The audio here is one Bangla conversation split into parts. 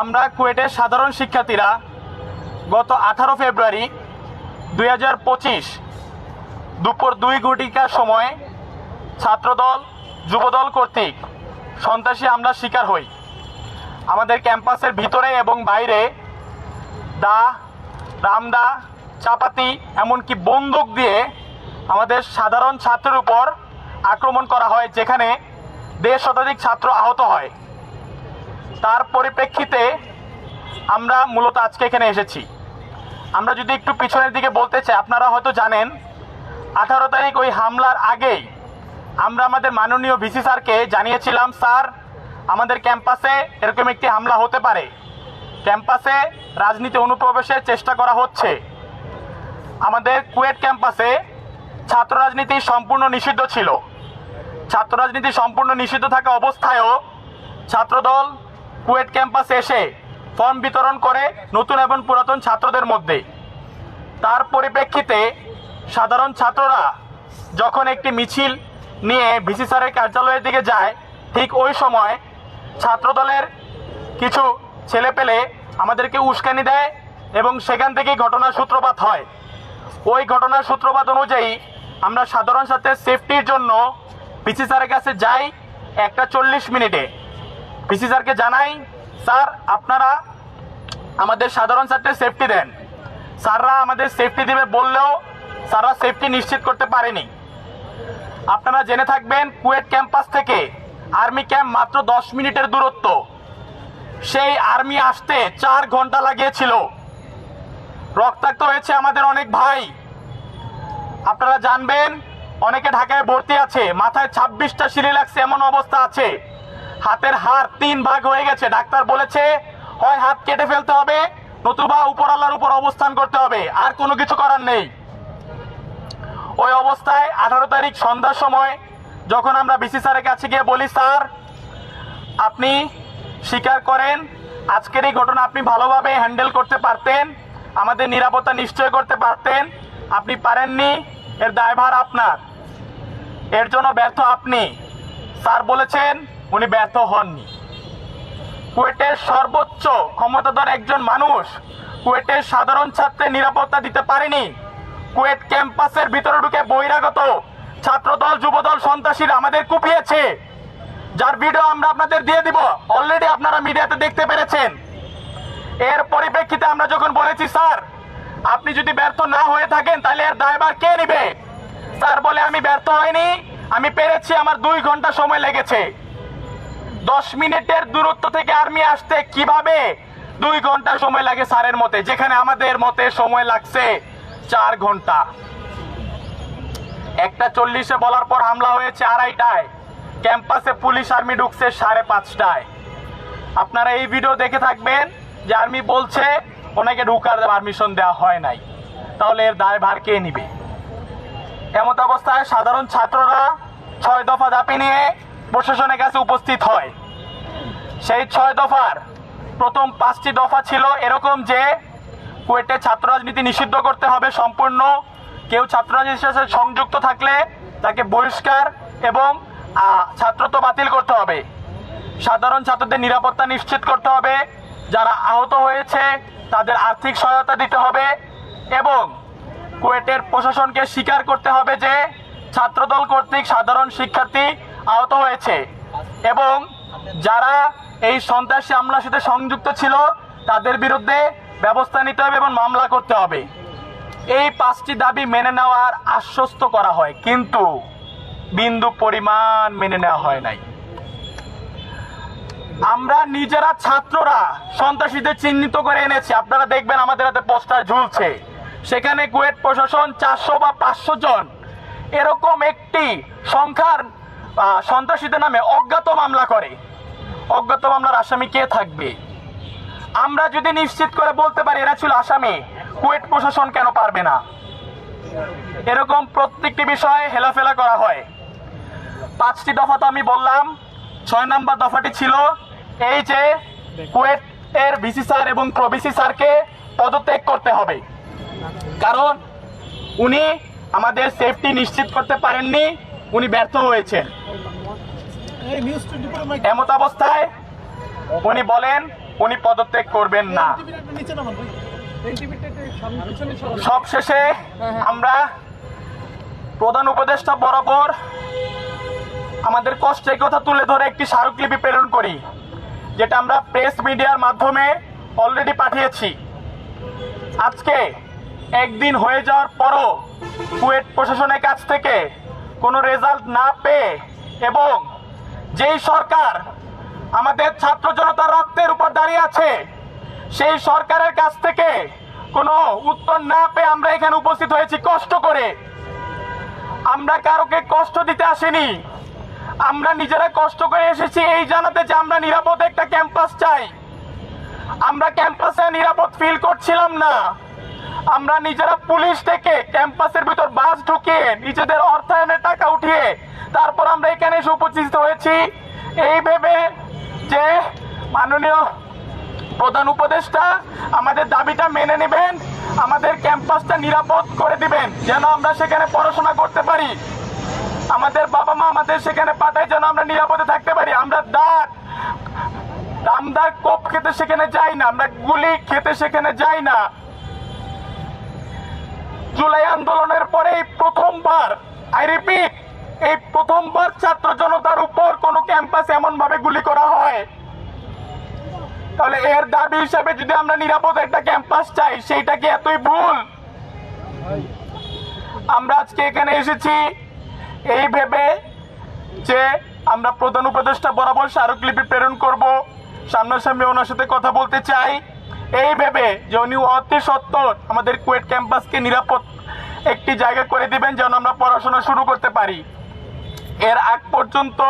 আমরা কুয়েটের সাধারণ শিক্ষার্থীরা গত আঠারো ফেব্রুয়ারি দুই হাজার পঁচিশ দুপুর দুই ঘটিকার সময় ছাত্রদল, যুবদল কর্তৃক সন্ত্রাসী হামলার শিকার হই। আমাদের ক্যাম্পাসের ভিতরে এবং বাইরে দা, রামদা, চাপাতি, এমনকি বন্দুক দিয়ে আমাদের সাধারণ ছাত্রের উপর আক্রমণ করা হয়, যেখানে দেড় শতাধিক ছাত্র আহত হয়। তার পরিপ্রেক্ষিতে আমরা মূলত আজকে এখানে এসেছি। আমরা যদি একটু পিছনের দিকে বলতে চাই, আপনারা হয়তো জানেন, আঠারো তারিখ ওই হামলার আগেই আমরা আমাদের মাননীয় ভিসি স্যারকে জানিয়েছিলাম, স্যার, আমাদের ক্যাম্পাসে এরকম একটি হামলা হতে পারে। ক্যাম্পাসে রাজনীতি অনুপ্রবেশের চেষ্টা করা হচ্ছে। আমাদের কুয়েট ক্যাম্পাসে ছাত্র রাজনীতি সম্পূর্ণ নিষিদ্ধ ছিল। ছাত্র রাজনীতি সম্পূর্ণ নিষিদ্ধ থাকা অবস্থায়ও ছাত্রদল কুয়েট ক্যাম্পাসে এসে ফর্ম বিতরণ করে নতুন এবং পুরাতন ছাত্রদের মধ্যে। তার পরিপ্রেক্ষিতে সাধারণ ছাত্ররা যখন একটি মিছিল নিয়ে ভিসি স্যারের কার্যালয়ের দিকে যায়, ঠিক ওই সময় ছাত্রদলের কিছু ছেলে পেলে আমাদেরকে উস্কানি দেয় এবং সেখান থেকেই ঘটনার সূত্রপাত হয়। ওই ঘটনার সূত্রপাত অনুযায়ী আমরা সাধারণ ছাত্রের সেফটির জন্য পিসি স্যারের কাছে যাই একটা চল্লিশ মিনিটে। পিসি স্যারকে জানাই, স্যার, আপনারা আমাদের সাধারণ ছাত্রের সেফটি দেন। স্যাররা আমাদের সেফটি দেবে বললেও স্যাররা সেফটি নিশ্চিত করতে পারেনি। আপনারা জেনে থাকবেন কুয়েট ক্যাম্পাস থেকে আর্মি ক্যাম্প মাত্র দশ মিনিটের দূরত্ব। সেই আর্মি আসতে চার ঘণ্টা লাগিয়েছিল। রক্তাক্ত হয়েছে আমাদের অনেক ভাই। আপনারা জানবেন অনেকে ঢাকায় ভর্তি আছে, মাথায় ছাব্বিশটা সিঁড়ি লাগছে, এমন অবস্থা আছে। হাতের হাড় তিন ভাগ হয়ে গেছে, ডাক্তার বলেছে, হয় হাত কেটে ফেলতে হবে, নতুবা উপরাল্লার উপর অবস্থান করতে হবে, আর কোনো কিছু করার নেই। ওই অবস্থায় আঠারো তারিখ সন্ধ্যার সময় যখন আমরা বিসি স্যারের কাছে গিয়ে বলি, স্যার, আপনি স্বীকার করেন, আজকের এই ঘটনা আপনি ভালোভাবে হ্যান্ডেল করতে পারতেন, আমাদের নিরাপত্তা নিশ্চয় করতে পারতেন, আপনি পারেননি, এর দায়ভার আপনার। এর জন্য ব্যর্থ আপনি। স্যার বলেছেন উনি ব্যর্থ হননি। কুয়েটের সর্বোচ্চ ক্ষমতাধর একজন মানুষ কুয়েটের সাধারণ ছাত্রের নিরাপত্তা দিতে পারেনি। কুয়েট ক্যাম্পাসের ভিতরে ঢুকে বহিরাগত ছাত্রদল, যুবদল, সন্ত্রাসীরা আমাদের কুপিয়েছে। যার ভিডিও আমরা আপনাদের দিয়ে দিব অলরেডি আপনারা মিডিয়াতে দেখতে পেরেছেন। এর পরিপ্রেক্ষিতে আমরা যখন বলেছি, স্যার, আপনি যদি ব্যর্থ না হয়ে থাকেন, তাহলে এর দায়ভার কে নেবে? স্যার বলে আমি ব্যর্থ হয়নি আমি পেরেছি, আমার দুই ঘণ্টা সময় লেগেছে। দশ মিনিটের দূরত্ব থেকে আর্মি আসতে কীভাবে দুই ঘণ্টা সময় লাগে স্যারের মতে? যেখানে আমাদের মতে সময় লাগছে চার ঘণ্টা। একটা চল্লিশে বলার পর হামলা হয়েছে আড়াইটায়। ক্যাম্পাসে পুলিশ আর্মি ঢুকছে সাড়ে পাঁচটায়। আপনারা এই ভিডিও দেখে থাকবেন যে আর্মি বলছে, ওনাকে ঢুকার পারমিশন দেওয়া হয় নাই। তাহলে এর দায়ভার কে নিবে? এমত অবস্থায় সাধারণ ছাত্ররা ছয় দফা দাবি নিয়ে প্রশাসনের কাছে উপস্থিত হয়। সেই ছয় দফার প্রথম পাঁচটি দফা ছিল এরকম যে কুয়েটে ছাত্র রাজনীতি নিষিদ্ধ করতে হবে সম্পূর্ণ। কেউ ছাত্র রাজনীতির সাথে সংযুক্ত থাকলে তাকে বহিষ্কার এবং ছাত্রত্ব বাতিল করতে হবে। সাধারণ ছাত্রদের নিরাপত্তা নিশ্চিত করতে হবে। যারা আহত হয়েছে তাদের আর্থিক সহায়তা দিতে হবে এবং কুয়েটের প্রশাসনকে স্বীকার করতে হবে যে ছাত্রদল কর্তৃক সাধারণ শিক্ষার্থী আহত হয়েছে। এবং যারা এই সন্ত্রাসী হামলার সাথে সংযুক্ত ছিল, তাদের বিরুদ্ধে ব্যবস্থা নিতে হবে এবং মামলা করতে হবে। এই পাঁচটি দাবি মেনে নেওয়ার আশ্বস্ত করা হয়, কিন্তু বিন্দু পরিমাণ মেনে নেওয়া হয় নাই। আমরা নিজেরা ছাত্ররা সন্ত্রাসীদের চিহ্নিত করে এনেছি। আপনারা দেখবেন আমাদের হাতে পোস্টার ঝুলছে। সেখানে কুয়েট প্রশাসন চারশো বা পাঁচশো জন। এরকম একটি সংখ্যার সন্ত্রাসীদের নামে অজ্ঞাত মামলা করে। অজ্ঞাত মামলার আসামি কে থাকবে? আমরা যদি নিশ্চিত করে বলতে পারি এরা ছিল আসামি কুয়েট প্রশাসন কেন পারবে না? এরকম প্রত্যেকটি বিষয়ে হেলাফেলা করা হয়। পাঁচটি দফা তো আমি বললাম, ছয় নাম্বার দফাটি ছিল এই যে কুয়েট এর ভিসি স্যার এবং প্রভিসি স্যারকে পদত্যাগ করতে হবে। কারণ উনি আমাদের সেফটি নিশ্চিত করতে পারেননি উনি ব্যর্থ হয়েছেন। এমত অবস্থায় উনি বলেন উনি পদত্যাগ করবেন না। নিচে নামান ভাই। এই টিভিটা একটু সামনে পিছনে সরান। সবশেষে আমরা প্রধান উপদেষ্টা বরাবর আমাদের কষ্টের কথা তুলে ধরে একটি স্মারকলিপি প্রেরণ করি যেটা আমরা প্রেস মিডিয়ার মাধ্যমে অলরেডি পাঠিয়েছি। আজকে একদিন হয়ে যাওয়ার পরও কুয়েট প্রশাসনের কাছ থেকে কোনো রেজাল্ট না পেয়ে এবং যেই সরকার আমাদের ছাত্র জনতার রক্তের উপর দাঁড়িয়ে আছে, সেই সরকারের কাছ থেকে কোনো উত্তর না পেয়ে আমরা এখানে উপস্থিত হয়েছি। কষ্ট করে আমরা কারোকে কষ্ট দিতে আসিনি। আমরা নিজেরা কষ্ট করে এসেছি এই জানাতে যে আমরা নিরাপদ একটা ক্যাম্পাস চাই। আমরা ক্যাম্পাসে নিরাপদ ফিল করছিলাম না। আমরা নিজেরা পুলিশ থেকে ক্যাম্পাসের ভিতর বাস ঢুকিয়ে নিজেদের অর্থায়নে টাকা উঠিয়ে তারপর আমরা এখানে এসে উপস্থিত হয়েছি। এই ভেবে যে মাননীয় প্রধান উপদেষ্টা আমাদের দাবিটা মেনে নেবেন, আমাদের ক্যাম্পাসটা নিরাপদ করে দিবেন, যেন আমরা সেখানে পড়াশোনা করতে পারি। আমাদের বাবা মা আমাদের সেখানে পাঠায় যেন আমরা নিরাপদে থাকতে পারি। আমরা দাঁত আমরা কোপ খেতে সেখানে যাই না, আমরা গুলি খেতে সেখানে যাই না। জুলাই আন্দোলনের পরে এই প্রথমবার আই রিপিট এই প্রথমবার ছাত্র জনতার উপর কোনো ক্যাম্পাস এমন ভাবে গুলি করা হয়। তাহলে এর দাবি হিসাবে যদি আমরা নিরাপদ একটা ক্যাম্পাস চাই, সেইটা কি এতই ভুল? আমরা আজকে এখানে এসেছি এই ভেবে যে আমরা প্রধান উপদেষ্টা বরাবর স্মারকলিপি প্রেরণ করব। সামনাসামনি ওনার সাথে কথা বলতে চাই। এই ভেবে যে উনি অতি সত্তর আমাদের কুয়েট ক্যাম্পাসকে নিরাপদ একটি জায়গা করে দিবেন যেন আমরা পড়াশোনা শুরু করতে পারি। এর আগ পর্যন্ত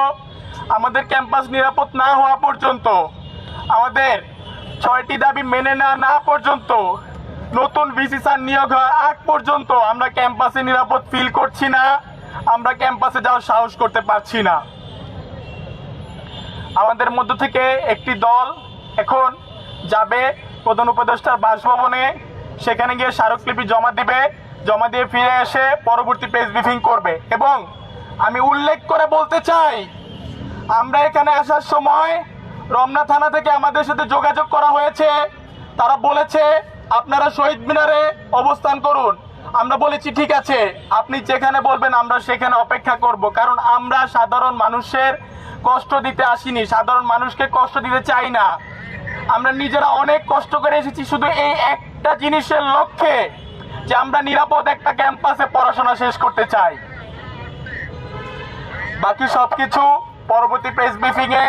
আমাদের ক্যাম্পাস নিরাপদ না হওয়া পর্যন্ত, আমাদের ছয়টি দাবি মেনে না না পর্যন্ত, নতুন ভিসি নিয়োগ হওয়ার আগ পর্যন্ত আমরা ক্যাম্পাসে নিরাপদ ফিল করছি না, আমরা ক্যাম্পাসে যাওয়ার সাহস করতে পারছি না। আমাদের মধ্য থেকে একটি দল এখন যাবে প্রধান উপদেষ্টার বাসভবনে, সেখানে গিয়ে স্মারকলিপি জমা দিবে। জমা দিয়ে ফিরে এসে পরবর্তী প্রেস ব্রিফিং করবে। এবং আমি উল্লেখ করে বলতে চাই, আমরা এখানে আসার সময় রমনা থানা থেকে আমাদের সাথে যোগাযোগ করা হয়েছে। তারা বলেছে, আপনারা শহীদ মিনারে অবস্থান করুন। আমরা বলেছি, ঠিক আছে, আপনি যেখানে বলবেন আমরা সেখানে অপেক্ষা করব। কারণ আমরা সাধারণ মানুষের কষ্ট দিতে আসিনি। সাধারণ মানুষকে কষ্ট দিতে চাই না। আমরা নিজেরা অনেক কষ্ট করে এসেছি। শুধু এই একটা জিনিসের লক্ষ্যে যে আমরা নিরাপদ একটা ক্যাম্পাসে পড়াশোনা শেষ করতে চাই। বাকি সবকিছু পরবর্তী প্রেস ব্রিফিং এ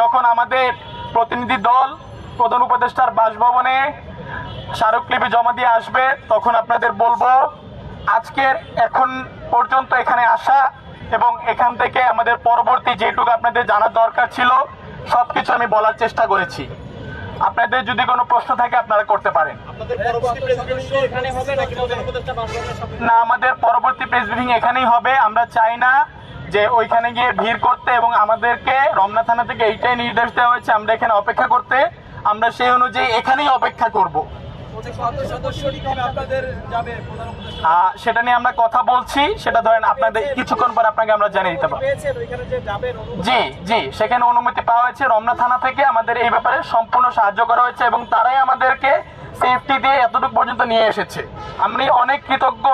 যখন আমাদের প্রতিনিধি দল, প্রধান উপদেষ্টার বাসভবনে স্মারকলিপি জমা দিয়ে আসবে, তখন আপনাদের বলব আজকের এখন পর্যন্ত এখানে আসা এবং এখান থেকে আমাদের পরবর্তী যেটুকু আপনাদের জানার দরকার ছিল, সবকিছু আমি বলার চেষ্টা করেছি। আপনাদের যদি কোনো প্রশ্ন থাকে আপনারা করতে পারেন। না আমাদের পরবর্তী প্রেস ব্রিফিং এখানেই হবে। আমরা চাই না যে ওইখানে গিয়ে ভিড় করতে এবং আমাদেরকে রমনা থানা থেকে এইটাই নির্দেশ দেওয়া হয়েছে আমরা এখানে অপেক্ষা করতে। আমরা সেই অনুযায়ী এখানেই অপেক্ষা করব। সেটা নিয়ে আমরা কথা বলছি সেটা ধরেন আপনাদের কিছুক্ষণ পর আপনাকে আমরা জানিয়ে দিতে পারব। জি জি সেখানে অনুমতি পাওয়া হয়েছে রমনা থানা থেকে আমাদের এই ব্যাপারে সম্পূর্ণ সাহায্য করা হয়েছে এবং তারাই আমাদেরকে সেফটি দিয়ে এতটুকু পর্যন্ত নিয়ে এসেছে। আমি অনেক কৃতজ্ঞ।